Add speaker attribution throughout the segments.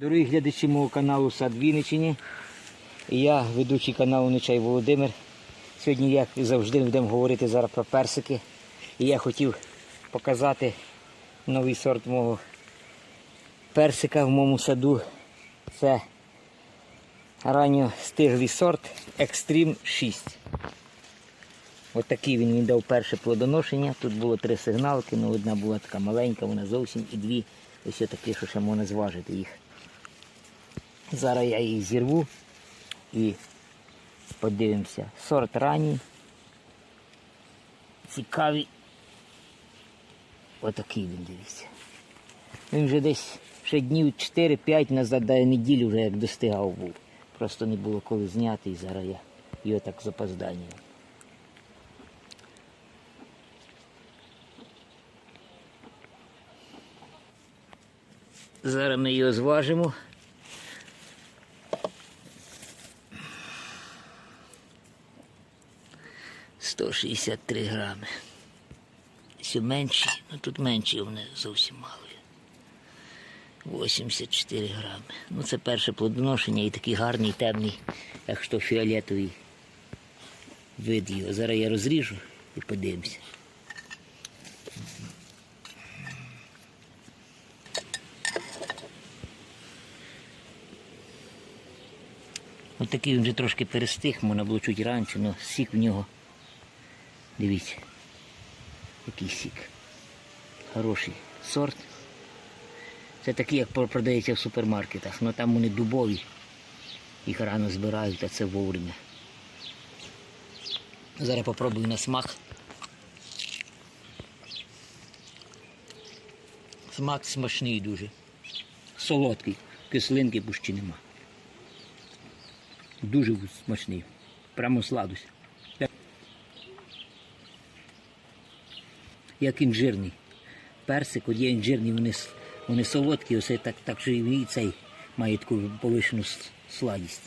Speaker 1: Дорогі глядачі мого каналу Сад Вінниччині. Я, ведучий каналу Нечай Володимир. Сьогодні, як і завжди, будемо говорити зараз про персики. І я хотів показати новий сорт мого персика в моєму саду. Це ранньостиглий сорт Extreme 6. Ось такий він, він дав перше плодоношення. Тут було три сигналки, але одна була така маленька, вона зовсім і дві. Ось такі, що ще можна зважити їх. Зараз я їх зірву і подивимося. Сорт ранній. Цікавий. Отакий він дивіться. Він вже десь ще днів 4-5 назад, да, неділю вже як достигав був. Просто не було коли зняти і зараз я його так з опозданням. Зараз ми його зважимо. Сто шістдесят три грами. Все менші, ну тут менші, вони зовсім мало. 84 грами. Ну це перше плодоношення і такий гарний, темний, як що фіолетовий вид його. Зараз я розріжу і подивимося. Ось такий він вже трошки перестиг, можна було чуть раніше, але сік в нього. Дивіться. Який сік. Хороший сорт. Це такий, як продається в супермаркетах. але там вони дубові. Їх рано збирають, а це вовремя. Зараз попробую на смак. Смак смачний дуже. Солодкий. Кислинки пущі нема. Дуже смачний. Прямо сладость. Як інжирний. Персик, от є інжирний, вони, вони солодкі, оце так, так що і цей має таку повишену сладість.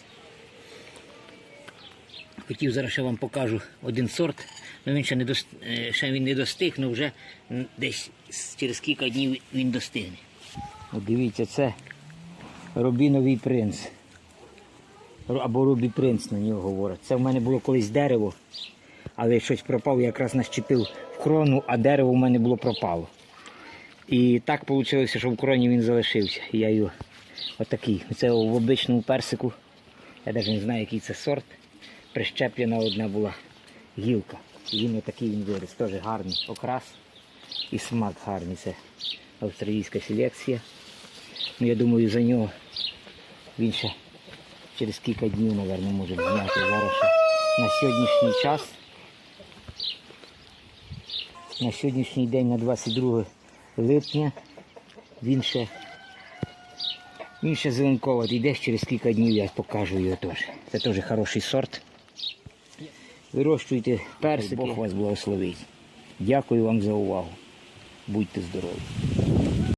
Speaker 1: Хотів зараз ще вам покажу один сорт, але він ще не, дос- е, ще він не достиг, але вже десь через кілька днів він достигне. От дивіться, це рубіновий принц. Або Рубі Принц на нього говорять. Це в мене було колись дерево, але щось пропав, я якраз нащепив в крону, а дерево в мене було пропало. І так вийшло, що в кроні він залишився. Я його отакий. Це в обичному персику. Я навіть не знаю, який це сорт. Прищеплена одна була гілка. І він отакий він виріс. Теж гарний окрас і смак гарний. Це австралійська селекція. Ну, я думаю, за нього він ще через кілька днів, мабуть, може зняти. Зараз ще на сьогоднішній час. На сьогоднішній день, на 22 липня, він ще, він ще зеленковатий. Десь через кілька днів я покажу його теж. Це теж хороший сорт. Вирощуйте персики, Бог вас благословить. Дякую вам за увагу. Будьте здорові.